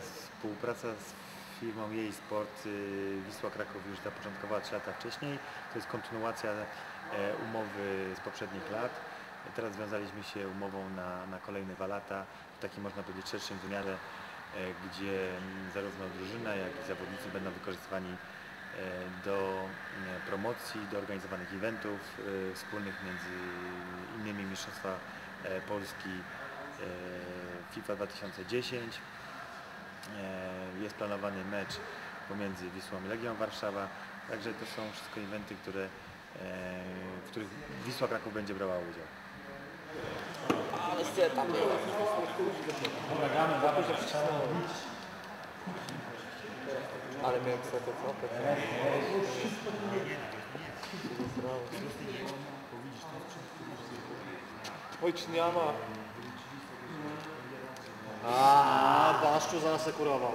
Współpraca z firmą jej sport y, Wisła Kraków już zapoczątkowała 3 lata wcześniej. To jest kontynuacja e, umowy z poprzednich lat. Teraz związaliśmy się umową na, na kolejne dwa lata w takim można powiedzieć szerszym wymiarze, e, gdzie zarówno drużyna, jak i zawodnicy będą wykorzystywani e, do e, promocji, do organizowanych eventów wspólnych między innymi Mistrzostwa Polski FIFA 2010. E, Jest planowany mecz pomiędzy Wisłą i Legią Warszawa. Także to są wszystko eventy, które, w których Wisła Kraków będzie brała udział. Tam było. Ale miałem kwotę trochę. Ojczniana. A, Baszczu zaasekurował.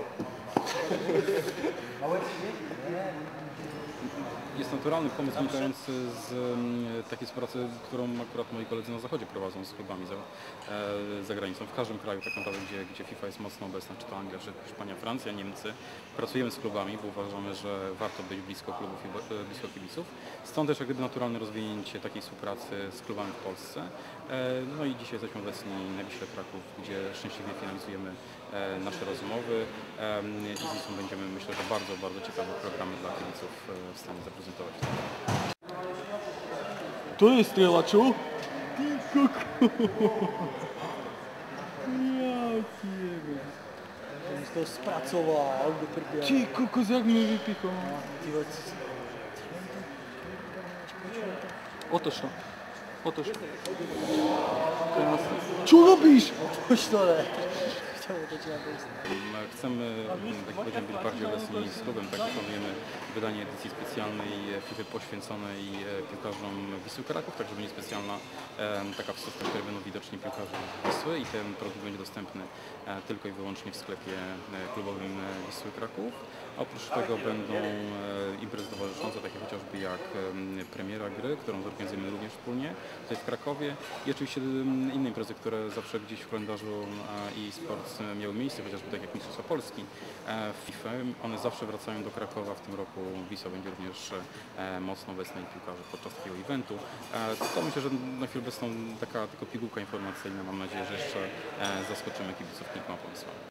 Jest naturalny pomysł wynikający z mm, takiej współpracy, którą akurat moi koledzy na zachodzie prowadzą z klubami za, e, za granicą. W każdym kraju tak naprawdę, gdzie, gdzie FIFA jest mocno obecna, czy to Anglia, czy Hiszpania, Francja, Niemcy, pracujemy z klubami, bo uważamy, że warto być blisko klubów i e, blisko kibiców. Stąd też jak gdyby naturalne rozwinięcie takiej współpracy z klubami w Polsce. E, No i dzisiaj jesteśmy obecni na Wiśle Kraków, gdzie szczęśliwie finalizujemy nasze rozmowy i z Wisłą będziemy myślę, że bardzo, bardzo ciekawe programy dla kibiców e, w stanie zaprezentować. To jest strzelaczu? To spracował, wypierdział. Ci kokos jak mnie wypichał. Otoż to. Otoż. Co robisz? Chciało to miejsce. Chcemy, mm, tak powiedziałem, być bardziej obecni z klubem, tak planujemy wydanie edycji specjalnej e, FIFA poświęconej e, piłkarzom Wisły Kraków, tak żeby nie specjalna e, taka wstawka, w której będą widoczni piłkarze Wisły i ten produkt będzie dostępny e, tylko i wyłącznie w sklepie e, klubowym e, Wisły Kraków. Oprócz tego będą e, imprezy jak em, premiera gry, którą zorganizujemy również wspólnie tutaj w Krakowie i oczywiście inne imprezy, które zawsze gdzieś w kalendarzu i sport e, miały miejsce, chociażby tak jak Mistrzostwa Polski e, w FIFA. One zawsze wracają do Krakowa. W tym roku Wisła będzie również e, mocno obecna i piłkarzy podczas takiego eventu. To myślę, że na chwilę obecną taka tylko pigułka informacyjna. Mam nadzieję, że jeszcze zaskoczymy kibiców kilkoma pomysłami.